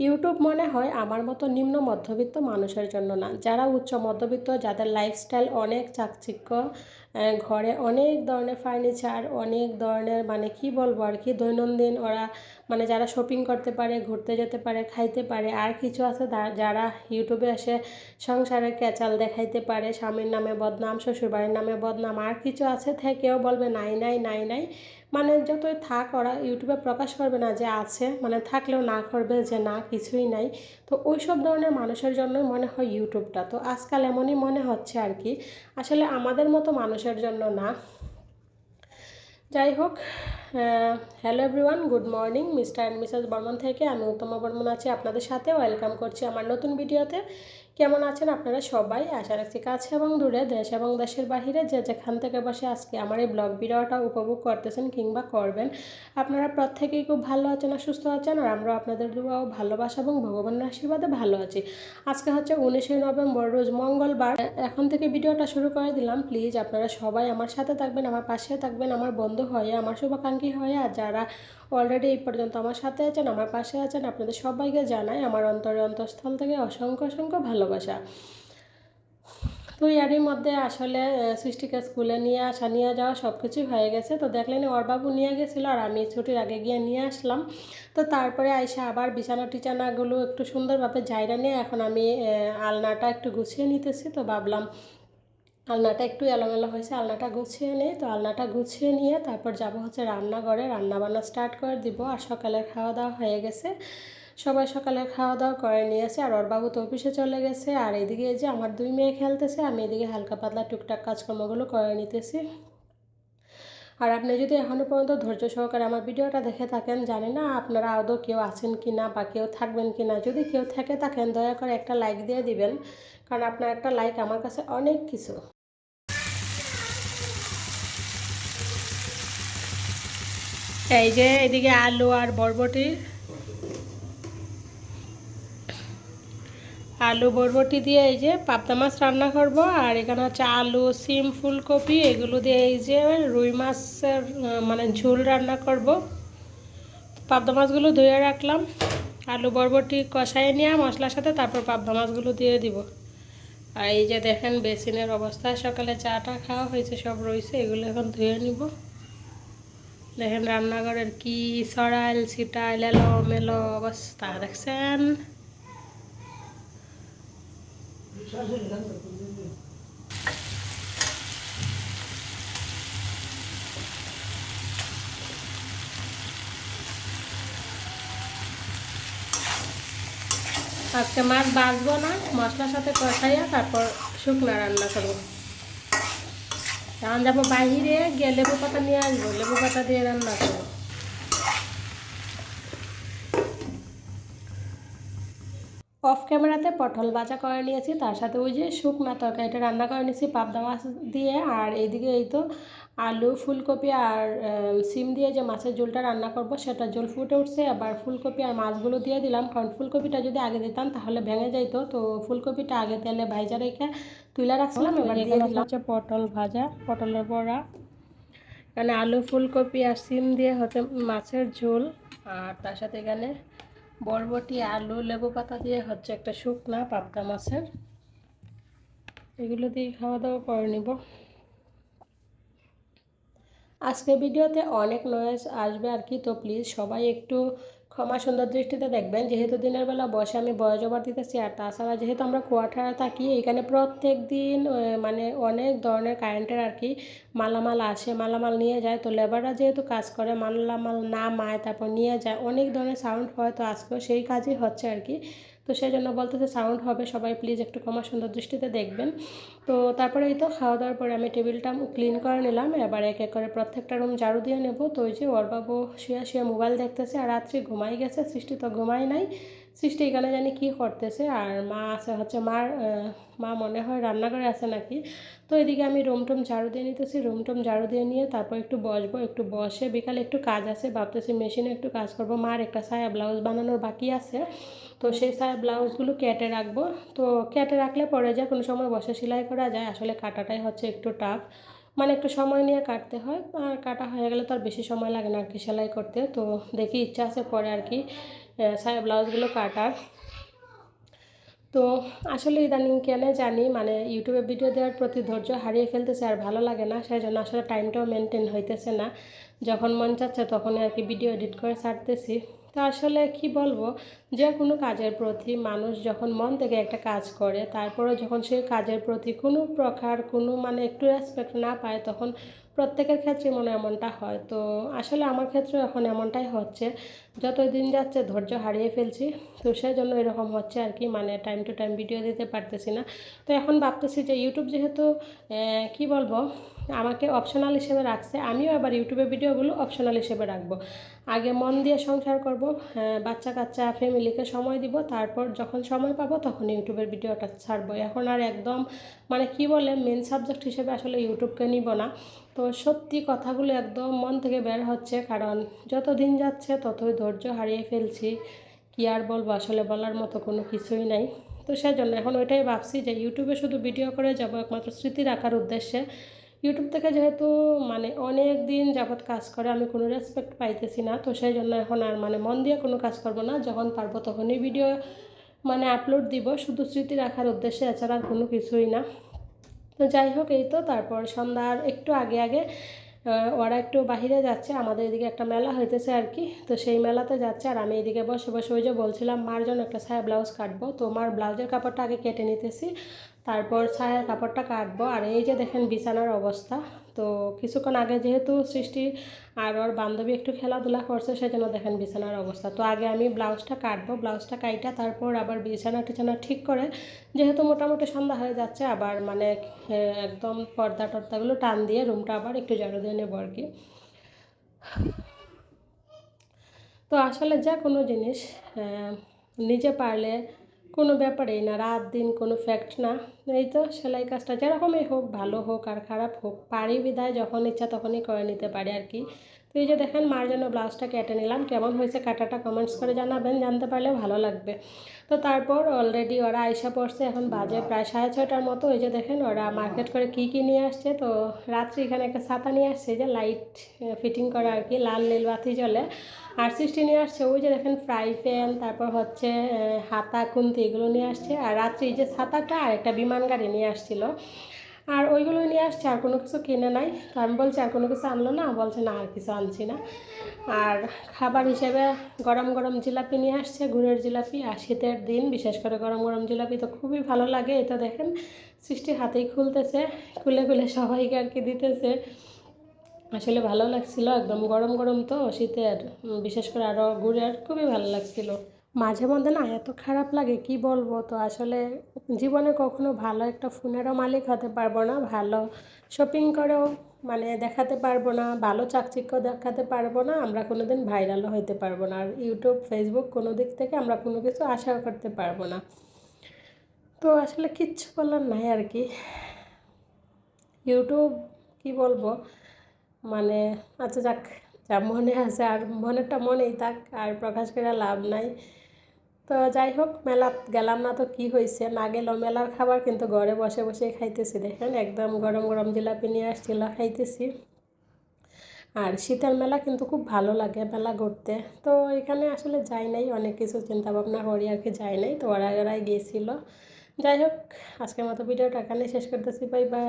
YouTube মনে হয় আমার মতো নিম্ন মধ্যবিত্ত মানুষের জন্য না। যারা উচ্চ মধ্যবিত্ত, যাদের লাইফস্টাইল অনেক চাকচিক্য ঘরে অনেক ধরনের ফার্নিচার অনেক ধরনের মানে কি বলব আর কি দৈনন্দিন ওরা মানে যারা শপিং করতে পারে, ঘুরতে যেতে পারে, খাইতে পারে, আর কিছু আছে যারা ইউটিউবে এসে সংসারের ক্যাচাল দেখাইতে পারে, স্বামীর নামে বদনাম, শ্বশুরবাড়ির নামে বদনাম, আর কিছু আছে থেকেও বলবে নাই নাই নাই নাই। মানে যতই থাক ওরা ইউটিউবে প্রকাশ করবে না যে আছে মানে থাকলেও না করবে যে না, কিছুই নাই। তো ওই সব ধরনের মানুষের জন্যই মনে হয় ইউটিউবটা তো আজকাল এমনই মনে হচ্ছে আর কি। আসলে আমাদের মতো মানুষের জন্য না। যাই হোক hello everyone good morning mister and missus Barman থেকে। আমি উত্তম বর্মন আছি আপনাদের সাথে। ওয়েলকাম করছি আমার নতুন ভিডিওতে কেমন আছেন আপনারা সবাই? আশা রাখছি কাছে এবং দূরে, দেশ এবং দেশের বাহিরে যে যেখান থেকে বসে আজকে আমার এই ব্লগ ভিডিওটা উপভোগ করতেছেন কিংবা করবেন, আপনারা প্রত্যেকেই খুব ভালো আছেন আর সুস্থ আছেন আর আমরা আপনাদের দোয়া ও ভালোবাসা এবং ভগবানের আশীর্বাদে ভালো আছি। আজকে হচ্ছে উনিশে নভেম্বর, রোজ মঙ্গলবার। এখন থেকে ভিডিওটা শুরু করে দিলাম। প্লিজ আপনারা সবাই আমার সাথে থাকবেন, আমার পাশে থাকবেন, আমার বন্ধু হয়ে, আমার শুভাকাঙ্ক্ষী হয়ে আর যারা অলরেডি এই পর্যন্ত আমার সাথে আছেন, আমার পাশে আছেন, আপনাদের সবাইকে জানাই আমার অন্তরে অন্তঃস্থল থেকে অসংখ্য অসংখ্য ভালোবাসা। তো এরই মধ্যে আসলে সৃষ্টিকে স্কুলে নিয়ে আসা, নিয়ে যাওয়া সব কিছুই হয়ে গেছে। তো দেখলেন বাবু নিয়ে গেছিল আর আমি ছুটির আগে গিয়ে নিয়ে আসলাম। তো তারপরে আইসা আবার বিছানা টিছানাগুলো একটু সুন্দরভাবে জায়গা নিয়ে এখন আমি আলনাটা একটু গুছিয়ে নিতেছি। তো ভাবলাম আলনাটা একটু এলোমেলো হয়েছে, আলনাটা গুছিয়ে নিই। তো আলনাটা গুছিয়ে নিয়ে তারপর যাব হচ্ছে রান্নাঘরে। রান্না বান্না স্টার্ট করে দিব। আর সকালের খাওয়া দাওয়া হয়ে গেছে। সবাই সকালে খাওয়া দাওয়া করে নিয়েছে আর ওর বাবু তো অফিসে চলে গেছে, আর এদিকে যে আমার দুই মেয়ে খেলতেছে, আমি এদিকে হালকা পাতলা টুকটাক কাজকর্মগুলো করে নিতেছি। আর আপনি যদি এখনও পর্যন্ত ধৈর্য সহকারে আমার ভিডিওটা দেখে থাকেন, জানি না আপনারা আদৌ কেউ আছেন কি না বা কেউ থাকবেন কি না। যদি কেউ থেকে থাকেন, দয়া করে একটা লাইক দিয়ে দিবেন, কারণ আপনার একটা লাইক আমার কাছে অনেক কিছু। এই যে এদিকে আলু আর বরবটি আলু বরবটি দিয়ে এই যে পাবদা মাছ রান্না করব, আর এখানে হচ্ছে আলু, সিম, ফুলকপি, এগুলো দিয়ে এই যে রুই মাছের মানে ঝোল রান্না করব। পাবদা মাছগুলো ধুয়ে রাখলাম, আলু বরবটি কষাই নিয়ে মশলার সাথে তারপর পাবদা মাছগুলো দিয়ে দিব। আর এই যে দেখেন বেসিনের অবস্থা, সকালে চাটা খাওয়া হয়েছে, সব রয়েছে, এগুলো এখন ধুয়ে নিব। দেখেন রান্নাঘরের কি সরাইল ছিটাইল এলো মেলো অবস্থা, দেখছেন? আজকে মাছ বাছবো না, মশলার সাথে কষাইয়া তারপর শুকনা রান্না করব। এখন যাব বাহিরে গিয়ে লেবু পাতা নিয়ে আসব, লেবু পাতা দিয়ে রান্না করব। অফ ক্যামেরাতে পটল ভাজা করে নিয়েছি তার সাথে ওই যে শুকনা তরকারিটা রান্না করে নিয়েছি পাবদা মাছ দিয়ে। আর এইদিকে এই তো আলু ফুলকপি আর সিম দিয়ে যে মাছের ঝোলটা রান্না করব সেটা ঝোল ফুটে উঠছে। আবার ফুলকপি আর মাছগুলো দিয়ে দিলাম কারণ ফুলকপিটা যদি আগে দিতাম তাহলে ভেঙে যাইতো। তো ফুলকপিটা আগে তেলে ভাইজা রেখে তুলে রাখছিলাম এবার দিয়ে দিলাম। হচ্ছে পটল ভাজা পটলের বড়া। এখানে আলু ফুলকপি আর সিম দিয়ে হচ্ছে মাছের ঝোল। আর তার সাথে এখানে বরবটি, আলু, লেবু পাতা দিয়ে হচ্ছে একটা শুকনা পাবদা মাছের। এগুলো দিয়ে খাওয়া দাওয়া করে নিব। আজকের ভিডিওতে অনেক নয়েজ আসবে আর কি, তো প্লিজ সবাই একটু ক্ষমা সুন্দর দৃষ্টিতে দেখবেন। যেহেতু দিনের বেলা বসে আমি বয়স ওভার দিতেছি, আর তাছাড়া যেহেতু আমরা কোয়ার্টারে থাকি, এখানে প্রত্যেক দিন মানে অনেক ধরনের কারেন্টের আর কি মালামাল আসে, মালামাল নিয়ে যায়। তো লেবাররা যেহেতু কাজ করে, মালামাল নামায় তারপর নিয়ে যায়, অনেক ধরনের সাউন্ড হয়। তো আজকেও সেই কাজই হচ্ছে আর কি। তো সেই জন্য বলতেছে সাউন্ড হবে, সবাই প্লিজ একটু কমা সুন্দর দৃষ্টিতে দেখবেন। তো তারপরে এই তো খাওয়া দাওয়ার পরে আমি টেবিলটা ক্লিন করে নিলাম, এবার এক এক করে প্রত্যেকটা রুম ঝাড়ু দিয়ে নেব। তো ওই যে ওর বাবু শুয়ে শুয়ে মোবাইল দেখতেছে আর রাত্রি ঘুমাই গেছে, সৃষ্টি তো ঘুমাই নাই। সৃষ্টি এখানে জানি কী করতেছে। আর মা আছে, হচ্ছে মার মা মনে হয় রান্নাঘরে আছে নাকি? তো এদিকে আমি রুম টুম ঝাড়ু দিয়ে নিতেছি, রুম টুম ঝাড়ু দিয়ে নিয়ে তারপর একটু বসবো, একটু বসে বিকালে একটু কাজ আছে, ভাবতেছি মেশিনে একটু কাজ করব। মার একটা সায়া ব্লাউজ বানানোর বাকি আছে, তো সেই সায়া ব্লাউজগুলো কেটে রাখব। তো কেটে রাখলে পরে যায় কোনো সময় বসে সেলাই করা যায়, আসলে কাটাটাই হচ্ছে একটু টাফ মানে একটু সময় নিয়ে কাটতে হয়, আর কাটা হয়ে গেলে তো আর বেশি সময় লাগে না আর কি সেলাই করতে। তো দেখি ইচ্ছা আছে পরে আর কি। সায়া ব্লাউজগুলো কাটার। তো আসলে ইদানিং কেন জানি মানে ইউটিউবে ভিডিও দেওয়ার প্রতি ধৈর্য হারিয়ে ফেলতেছে আর ভালো লাগে না সেই জন্য আসলে টাইমটাও মেনটেন হইতেছে না। যখন মন চাচ্ছে তখন আর কি ভিডিও এডিট করে ছাড়তেছি। তো আসলে কি বলব, যে কোনো কাজের প্রতি মানুষ যখন মন থেকে একটা কাজ করে তারপরে যখন সে কাজের প্রতি কোনো প্রকার কোনো মানে একটু রেসপেক্ট না পায়, তখন প্রত্যেকের ক্ষেত্রে মনে এমনটা হয়। তো আসলে আমার ক্ষেত্রে এখন এমনটাই হচ্ছে। যত দিন যাচ্ছে ধৈর্য হারিয়ে ফেলছি। তো সেই জন্য এরকম হচ্ছে আর কি। মানে টাইম টু টাইম ভিডিও দিতে পারতেছি না। তো এখন ভাবতেছি যে ইউটিউব যেহেতু কি বলব? আমাকে অপশনাল হিসেবে রাখছে। আমিও আবার ইউটিউবে ভিডিওগুলো অপশনাল হিসেবে রাখব। আগে মন দিয়ে সংসার করব বাচ্চা কাচ্চা ফ্যামিলিকে সময় দিব, তারপর যখন সময় পাবো তখন ইউটিউবের ভিডিওটা ছাড়বো। এখন আর একদম মানে কি বলে মেন সাবজেক্ট হিসেবে আসলে ইউটিউবকে নিব না। তো সত্যি কথাগুলো একদম মন থেকে বের হচ্ছে, কারণ যত দিন যাচ্ছে ততই ধৈর্য হারিয়ে ফেলছি। কী আর বলব, আসলে বলার মতো কোনো কিছুই নাই। তো সেজন্য এখন ওইটাই ভাবছি যে ইউটিউবে শুধু ভিডিও করে যাব একমাত্র স্মৃতি রাখার উদ্দেশ্যে। ইউটিউব থেকে যেহেতু মানে অনেক দিন যাবৎ কাজ করে, আমি কোনো রেসপেক্ট পাইতেছি না। তো সেই জন্য এখন আর মানে মন দিয়ে কোনো কাজ করব না। যখন পারব তখনই ভিডিও মানে আপলোড দিব। শুধু স্মৃতি রাখার উদ্দেশ্যে, এছাড়া আর কোনো কিছুই না। তো যাই হোক, এই তো তারপর সন্ধ্যার একটু আগে আগে ওরা একটু বাহিরে যাচ্ছে। আমাদের এদিকে একটা মেলা হইতেছে আর কি। তো সেই মেলাতে যাচ্ছে আর আমি এদিকে বসে বসে ওই যে বলছিলাম, মার জন্য একটা ছায়া ব্লাউজ কাটবো। তো মার ব্লাউজের কাপড়টা আগে কেটে নিতেছি। তারপর ছায়ার কাপড়টা কাটবো। আর এই যে দেখেন বিছানার অবস্থা, তো কিছুক্ষণ আগে যেহেতু সৃষ্টি আর ওর বান্ধবী একটু খেলাধুলা করছে, সেজন্য দেখেন বিছানার অবস্থা। তো আগে আমি ব্লাউজটা কাটবো, ব্লাউজটা কাইটা তারপর আবার বিছানা টিছানা ঠিক করে, যেহেতু মোটামুটি সন্ধ্যা হয়ে যাচ্ছে, আবার মানে একদম পর্দা টর্দাগুলো টান দিয়ে রুমটা আবার একটু ঝাড়ু দিয়ে নেব আর কি। তো আসলে যা কোনো জিনিস নিজে পারলে কোনো ব্যাপারেই না, রাত দিন কোনো ফ্যাক্ট না। এই তো সেলাই কাজটা যেরকমই হোক, ভালো হোক আর খারাপ হোক, পারি বিদায় যখন ইচ্ছা তখনই করে নিতে পারি আর কি। তো এই যে দেখেন মার জন্য ব্লাউজটা কেটে নিলাম। কেমন হয়েছে কাটাটা কমেন্টস করে জানাবেন, জানতে পারলে ভালো লাগবে। তো তারপর অলরেডি ওরা আইসা পড়ছে, এখন বাজে প্রায় সাড়ে ছয়টার মতো। ওই যে দেখেন ওরা মার্কেট করে কি কী নিয়ে আসছে। তো রাত্রি এখানে একটা ছাতা নিয়ে আসছে যে লাইট ফিটিং করা আর কি, লাল নীল বাতি জ্বলে। আর সৃষ্টি নিয়ে আসছে, ওই যে দেখেন ফ্রাই প্যান তারপর হচ্ছে হাতা, খুন্তি এগুলো নিয়ে আসছে। আর রাত্রি যে ছাতাটা আর একটা বিমান গাড়ি নিয়ে আসছিল। আর ওইগুলো নিয়ে আসছে, আর কোনো কিছু কিনে নাই। তো আমি বলছি, আর কোনো কিছু আনলো না? বলছে, না, আর কিছু আনছি না। আর খাবার হিসেবে গরম গরম জিলাপি নিয়ে আসছে, গুড়ের জিলাপি। আর শীতের দিন, বিশেষ করে গরম গরম জিলাপি তো খুবই ভালো লাগে এটা দেখেন সৃষ্টি হাতেই খুলতেছে, খুলে খুলে সবাইকে আর কি দিতেছে। আসলে ভালো লাগছিল, একদম গরম গরম তো, শীতের বিশেষ করে আরও গুড়ের, খুবই ভালো লাগছিল। মাঝে মধ্যে না এত খারাপ লাগে, কি বলব? তো আসলে জীবনে কখনো ভালো একটা ফোনেরও মালিক হতে পারব না, ভালো শপিং করেও মানে দেখাতে পারব না, ভালো চাকচিক্য দেখাতে পারব না, আমরা কোনো দিন ভাইরালও হইতে পারব না। আর ইউটিউব ফেসবুক কোনো দিক থেকে আমরা কোনো কিছু আশা করতে পারব না। তো আসলে কিচ্ছু বলার নাই আর কি। ইউটিউব কি বলব? মানে আচ্ছা যাক, যা মনে আছে আর মনেরটা মনেই থাক, আর প্রকাশ করে লাভ নাই। তো যাই হোক মেলা গেলাম না তো কি হয়েছে না গেলেও মেলার খাবার কিন্তু ঘরে বসে বসে খাইতেছি, দেখেন? একদম গরম গরম জিলাপি নিয়ে আসছিল, খাইতেছি। আর শীতের মেলা কিন্তু খুব ভালো লাগে মেলা ঘুরতে। তো এখানে আসলে যাই নাই, অনেক কিছু চিন্তা ভাবনা করি আর কি, যাই নাই। তো ওরা ওরাই গিয়েছিল যাই হোক আজকের মতো ভিডিওটা এখানে শেষ করতেছি। Bye bye.